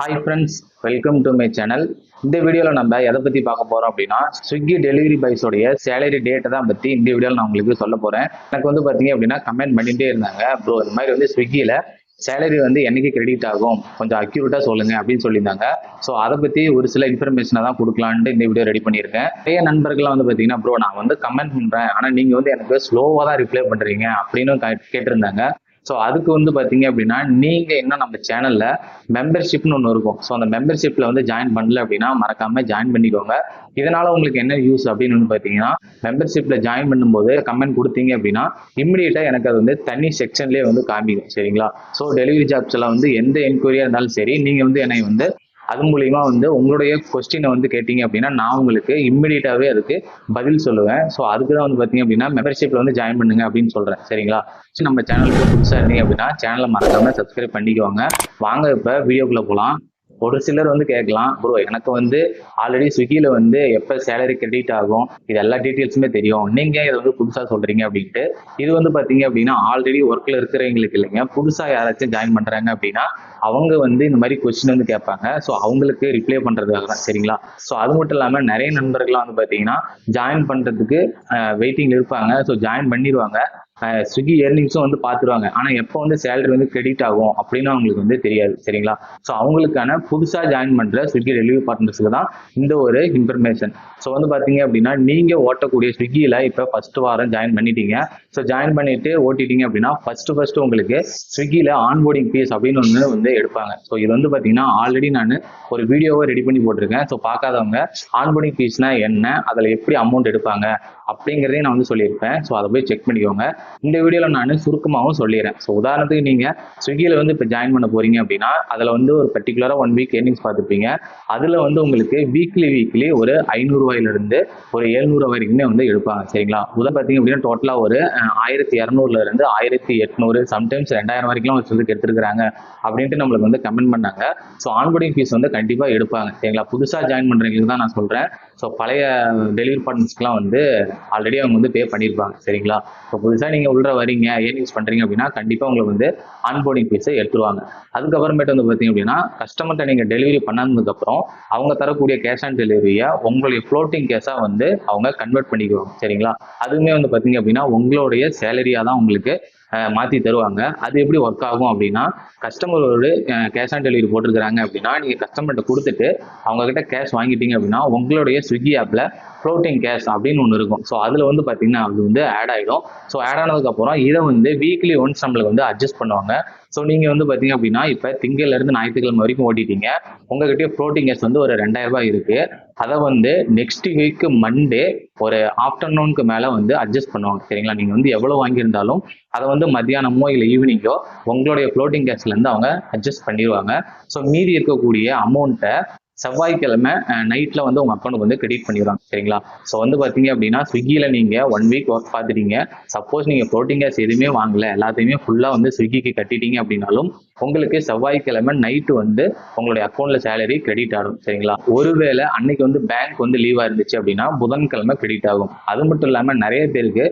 Hi friends welcome to my channel இந்த வீடியோவில் நம்ம எதை பற்றி பார்க்க போகிறோம் அப்படின்னா ஸ்விக்கி டெலிவரி பாய்ஸோடைய சேலரி டேட்டை தான் பற்றி இந்த வீடியோவில் நான் உங்களுக்கு சொல்ல போகிறேன் எனக்கு வந்து பார்த்தீங்க அப்படின்னா கமெண்ட் பண்ணிகிட்டே இருந்தாங்க. ப்ரோ இந்த மாதிரி வந்து ஸ்விக்கியில் சேலரி வந்து என்னைக்கு கிரெடிட் ஆகும்? கொஞ்சம் அக்யூரேட்டாக சொல்லுங்கள் அப்படின்னு சொல்லியிருந்தாங்க. ஸோ அதை பற்றி ஒரு சில இன்ஃபர்மேஷனை தான் கொடுக்கலான்ட்டு இந்த வீடியோ ரெடி பண்ணியிருக்கேன். நிறைய நண்பர்கள்லாம் வந்து பார்த்தீங்கன்னா ப்ரோ நான் வந்து கமெண்ட் பண்ணுறேன் ஆனால் நீங்கள் வந்து எனக்கு ஸ்லோவாக தான் ரிப்ளை பண்ணுறீங்க அப்படின்னு கேட்டிருந்தாங்க. ஸோ அதுக்கு வந்து பார்த்தீங்க அப்படின்னா நீங்கள் இன்னும் நம்ம சேனலில் மெம்பர்ஷிப்னு ஒன்று இருக்கும். ஸோ அந்த மெம்பர்ஷிப்பில் வந்து ஜாயின் பண்ணல அப்படின்னா மறக்காமல் ஜாயின் பண்ணிக்கோங்க. இதனால் உங்களுக்கு என்ன யூஸ் அப்படின்னு வந்து பார்த்தீங்கன்னா மெம்பர்ஷிப்பில் ஜாயின் பண்ணும்போது கமெண்ட் கொடுத்தீங்க அப்படின்னா இம்மிடியேட்டாக எனக்கு அது வந்து தனி செக்ஷன்லேயே வந்து காமிக்கும். சரிங்களா? ஸோ டெலிவரி ஜாப்ஸ் எல்லாம் வந்து எந்த என்கொயரியாக இருந்தாலும் சரி நீங்கள் வந்து என்னை வந்து அது மூலியமா வந்து உங்களுடைய கொஸ்டினை வந்து கேட்டீங்க அப்படின்னா நான் உங்களுக்கு இம்மிடியட்டாவே அதுக்கு பதில் சொல்லுவேன். ஸோ அதுக்கு தான் வந்து பார்த்தீங்க அப்படின்னா மெம்பர்ஷிப்பில் வந்து ஜாயின் பண்ணுங்க அப்படின்னு சொல்கிறேன் சரிங்களா? ஸோ நம்ம சேனலுக்கு புதுசாக இருந்தீங்க அப்படின்னா சேனலை மறக்காமல் சப்ஸ்கிரைப் பண்ணிக்கோங்க. வாங்க இப்போ வீடியோக்குள்ள போகலாம் ஒரு சிலர் வந்து கேட்கலாம் ப்ரோ எனக்கு வந்து ஆல்ரெடி ஸ்விக்கியில் வந்து எப்போ சேலரி கிரெடிட் ஆகும்? இது எல்லா டீட்டெயில்ஸுமே தெரியும். நீங்கள் இதை வந்து புதுசாக சொல்கிறீங்க அப்படின்ட்டு. இது வந்து பார்த்தீங்க அப்படின்னா ஆல்ரெடி ஒர்க்கில் இருக்கிறவங்களுக்கு இல்லைங்க. புதுசாக யாராச்சும் ஜாயின் பண்ணுறாங்க அப்படின்னா அவங்க வந்து இந்த மாதிரி கொஸ்டின் வந்து கேட்பாங்க. ஸோ அவங்களுக்கு ரிப்ளை பண்ணுறதுக்காக தான் சரிங்களா? ஸோ அது மட்டும் இல்லாமல் நிறைய நண்பர்கள்லாம் வந்து பார்த்தீங்கன்னா ஜாயின் பண்ணுறதுக்கு வெயிட்டிங்கில் இருப்பாங்க. ஸோ ஜாயின் பண்ணிடுவாங்க ஸ்விக்கி ஏர்னிங்ஸும் வந்து பார்த்துருவாங்க ஆனால் எப்போ வந்து சேலரி வந்து கிரெடிட் ஆகும் அப்படின்னு அவங்களுக்கு வந்து தெரியாது சரிங்களா? ஸோ அவங்களுக்கான புதுசாக ஜாயின் பண்ணுற ஸ்விக்கி டெலிவரி பார்ட்னர்ஸுக்கு தான் இந்த ஒரு இன்ஃபர்மேஷன் ஸோ வந்து பார்த்தீங்க அப்படின்னா நீங்கள் ஓட்டக்கூடிய ஸ்விக்கியில் இப்போ ஃபர்ஸ்ட் வாரம் ஜாயின் பண்ணிட்டீங்க. ஸோ ஜாயின் பண்ணிட்டு ஓட்டிட்டீங்க அப்படின்னா ஃபர்ஸ்ட் ஃபர்ஸ்ட் உங்களுக்கு ஸ்விக்கியில் ஆன்போர்டிங் ஃபீஸ் அப்படின்னு ஒன்று வந்து எடுப்பாங்க. ஸோ இது வந்து பார்த்தீங்கன்னா ஆல்ரெடி நான் ஒரு வீடியோவை ரெடி பண்ணி போட்டிருக்கேன். ஸோ பார்க்காதவங்க ஆன்போர்டிங் ஃபீஸ்னா என்ன? அதில் எப்படி அமௌண்ட் எடுப்பாங்க? அப்படிங்கிறதையும் நான் வந்து சொல்லியிருப்பேன். ஸோ அதை போய் செக் பண்ணிக்கோங்க. இந்த வீடியோவில் நான் சுருக்கமாகவும் சொல்லிடுறேன் ஸோ உதாரணத்துக்கு நீங்கள் ஸ்விக்கியில் வந்து இப்போ ஜாயின் பண்ண போகிறீங்க அப்படின்னா அதில் வந்து ஒரு பர்டிகுலராக ஒன் வீக் ஏர்னிங்ஸ் பார்த்துருப்பீங்க அதில் வந்து உங்களுக்கு வீக்லி வீக்லி ஒரு ஐநூறுரூவாயிலிருந்து ஒரு எழுநூறு வரைக்குமே வந்து எடுப்பாங்க சரிங்களா? உதா பார்த்தீங்க அப்படின்னா டோட்டலாக ஒரு ஆயிரத்தி இரநூறுல இருந்து ஆயிரத்தி எட்நூறு சம்டைம்ஸ் ரெண்டாயிரம் வரைக்கும் வச்சு எடுத்துருக்காங்க அப்படின்ட்டு நம்மளுக்கு வந்து கமெண்ட் பண்ணாங்க. ஸோ ஆன்போர்டிங் ஃபீஸ் வந்து கண்டிப்பாக எடுப்பாங்க சரிங்களா? புதுசாக ஜாயின் பண்ணுறவங்களுக்கு தான் நான் சொல்கிறேன் ஸோ பழைய டெலிவரி பார்ட்னர்ஸ்க்குலாம் வந்து ஆல்ரெடி அவங்க வந்து பே பண்ணியிருப்பாங்க சரிங்களா? இப்போ புதுசாக நீங்கள் உள்ள வரீங்க ஏன் யூஸ் பண்ணுறீங்க அப்படின்னா கண்டிப்பாக உங்களுக்கு வந்து ஆன்போர்டிங் ஃபீஸை எடுத்துருவாங்க. அதுக்கப்புறமேட்டு வந்து பார்த்தீங்க அப்படின்னா கஸ்டமர்கிட்ட நீங்கள் டெலிவரி பண்ணதுக்கப்புறம் அவங்க தரக்கூடிய கேஷ் ஆன் டெலிவரியை உங்களுடைய ஃப்ளோட்டிங் கேஷாக வந்து அவங்க கன்வெர்ட் பண்ணிக்குவாங்க. சரிங்களா? அதுவுமே வந்து பார்த்தீங்க அப்படின்னா உங்களுடைய சேலரியாக தான் உங்களுக்கு மாற்றி தருவாங்க. அது எப்படி ஒர்க் ஆகும் அப்படின்னா கஸ்டமரோட கேஷ் ஆன் டெலிவரி போட்டிருக்கிறாங்க அப்படின்னா நீங்கள் கஸ்டமர்கிட்ட கொடுத்துட்டு அவங்கக்கிட்ட கேஷ் வாங்கிட்டீங்க அப்படின்னா உங்களுடைய ஸ்விக்கி ஆப்பில் ஃப்ளோட்டிங் கேஷ் அப்படின்னு ஒன்று இருக்கும். ஸோ அதில் வந்து பார்த்தீங்கன்னா அது வந்து ஆட் ஆகிடும் ஸோ ஆட் ஆனதுக்கப்புறம் இதை வந்து வீக்லி ஒன்ஸ் நம்மளுக்கு வந்து அட்ஜஸ்ட் பண்ணுவாங்க. ஸோ நீங்கள் வந்து பார்த்தீங்க அப்படின்னா இப்போ திங்கள்லேருந்து ஞாயிற்றுக்கிழமை வரைக்கும் ஓட்டிட்டீங்க. உங்ககிட்டயே ஃப்ளோட்டிங் கேஷ் வந்து ஒரு ரெண்டாயிரரூபா இருக்குது அதை வந்து நெக்ஸ்ட் வீக் மண்டே ஒரு ஆஃப்டர்நூனுக்கு மேலே வந்து அட்ஜஸ்ட் பண்ணுவாங்க. சரிங்களா? நீங்கள் வந்து எவ்வளோ வாங்கியிருந்தாலும் அதை வந்து மத்தியானமோ இல்லை ஈவினிங்கோ உங்களுடைய ஃப்ளோட்டிங் கேஷ்லேருந்து அவங்க அட்ஜஸ்ட் பண்ணிடுவாங்க. ஸோ மீதி இருக்கக்கூடிய அமௌண்ட்டை செவ்வாய்க்கிழமை நைட்டில் வந்து உங்கள் அக்கௌண்ட்டுக்கு வந்து கிரெடிட் பண்ணிடுவாங்க சரிங்களா? ஸோ வந்து பார்த்தீங்க அப்படின்னா ஸ்விக்கியில் நீங்கள் ஒன் வீக் ஒர்க் பார்த்துட்டீங்க சப்போஸ் நீங்கள் ப்ரோட்டீன் கேஸ் எதுவுமே வாங்கலை எல்லாத்தையுமே ஃபுல்லாக வந்து ஸ்விக்கிக்கு கட்டிட்டீங்க அப்படின்னாலும் உங்களுக்கு செவ்வாய்க்கிழமை நைட்டு வந்து உங்களுடைய அக்கௌண்ட்டில் சேலரி கிரெடிட் ஆகும் சரிங்களா? ஒருவேளை அன்னைக்கு வந்து பேங்க் வந்து லீவாக இருந்துச்சு அப்படின்னா புதன்கிழமை கிரெடிட் ஆகும். அது மட்டும் இல்லாமல் நிறைய பேருக்கு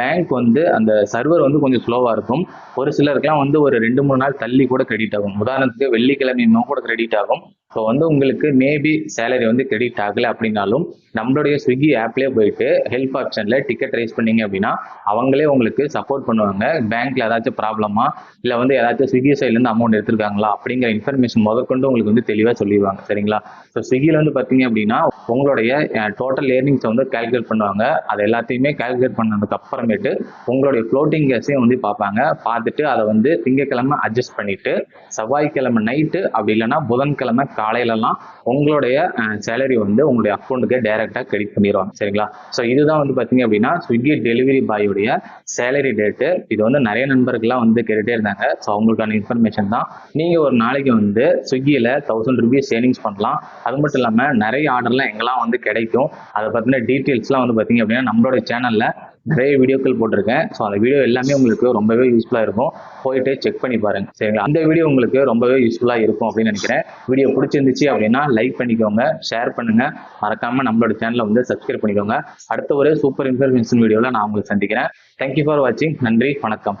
பேங்க் வந்து அந்த சர்வர் வந்து கொஞ்சம் ஸ்லோவாக இருக்கும். ஒரு சிலருக்குலாம் வந்து ஒரு ரெண்டு மூணு நாள் தள்ளி கூட கிரெடிட் ஆகும். உதாரணத்துக்கு வெள்ளிக்கிழமையுமே கூட கிரெடிட் ஆகும். ஸோ வந்து உங்களுக்கு மேபி சேலரி வந்து கிரெடிட் ஆகலை அப்படின்னாலும் நம்மளுடைய ஸ்விக்கி ஆப்லேயே போயிட்டு ஹெல்ப் ஆப்ஷனில் டிக்கெட் ரைஸ் பண்ணீங்க அப்படின்னா அவங்களே உங்களுக்கு சப்போர்ட் பண்ணுவாங்க. பேங்க்கில் ஏதாச்சும் ப்ராப்ளமா இல்லை வந்து ஏதாச்சும் ஸ்விக்கி சைட்லேருந்து அமௌண்ட் எடுத்திருக்காங்களா அப்படிங்கிற இன்ஃபர்மேஷன் முதற்கொண்டு உங்களுக்கு வந்து தெளிவாக சொல்லிடுவாங்க. சரிங்களா? ஸோ ஸ்விக்கியில் வந்து பார்த்தீங்க அப்படின்னா உங்களுடைய டோட்டல் ஏர்னிங்ஸை வந்து கால்குலேட் பண்ணுவாங்க. அது எல்லாத்தையுமே கால்குலேட் பண்ணதுக்கு அப்புறமேட்டு உங்களுடைய ஃப்ளோட்டிங் கேஸையும் வந்து பார்ப்பாங்க. பார்த்துட்டு அதை வந்து திங்கக்கிழமை அட்ஜஸ்ட் பண்ணிட்டு செவ்வாய்க்கிழமை நைட்டு அப்படி இல்லைன்னா புதன்கிழமை காலையிலலாம் உங்களுடைய சேலரி வந்து உங்களுடைய அக்கௌண்ட்டுக்கு டைரெக்டாக கிரெடிட் பண்ணிடுவாங்க. சரிங்களா? ஸோ இதுதான் வந்து பார்த்தீங்க அப்படின்னா ஸ்விக்கி டெலிவரி பாயுடைய சேலரி டேட்டு இது வந்து நிறைய நண்பர்கள்லாம் வந்து கேட்டுட்டே இருந்தாங்க. ஸோ அவங்களுக்கான இன்ஃபர்மேஷன் தான். நீங்கள் ஒரு நாளைக்கு வந்து ஸ்விக்கியில் தௌசண்ட் ருபீஸ் சேவிங்ஸ் பண்ணலாம். அது மட்டும் இல்லாமல் நிறைய ஆர்டர்லாம் எங்கெல்லாம் வந்து கிடைக்கும் அதை பற்றின டீட்டெயில்ஸ்லாம் வந்து பார்த்தீங்க அப்படின்னா நம்மளோட சேனலில் நிறைய வீடியோக்கள் போட்டிருக்கேன். ஸோ அந்த வீடியோ எல்லாமே உங்களுக்கு ரொம்பவே யூஸ்ஃபுல்லாக இருக்கும். போயிட்டு செக் பண்ணி பாருங்க. சரிங்களா? அந்த வீடியோ உங்களுக்கு ரொம்பவே யூஸ்ஃபுல்லாக இருக்கும் அப்படின்னு நினைக்கிறேன். வீடியோ பிடிச்சிருந்துச்சு அப்படின்னா லைக் பண்ணிக்கோங்க ஷேர் பண்ணுங்க. மறக்காம நம்மளோட சேனலை வந்து சப்ஸ்கிரைப் பண்ணிக்கோங்க. அடுத்த ஒரு சூப்பர் இன்ஃபர்மேஷன் வீடியோவில் நான் உங்களுக்கு சந்திக்கிறேன். தேங்க்யூ ஃபார் வாட்சிங் நன்றி வணக்கம்.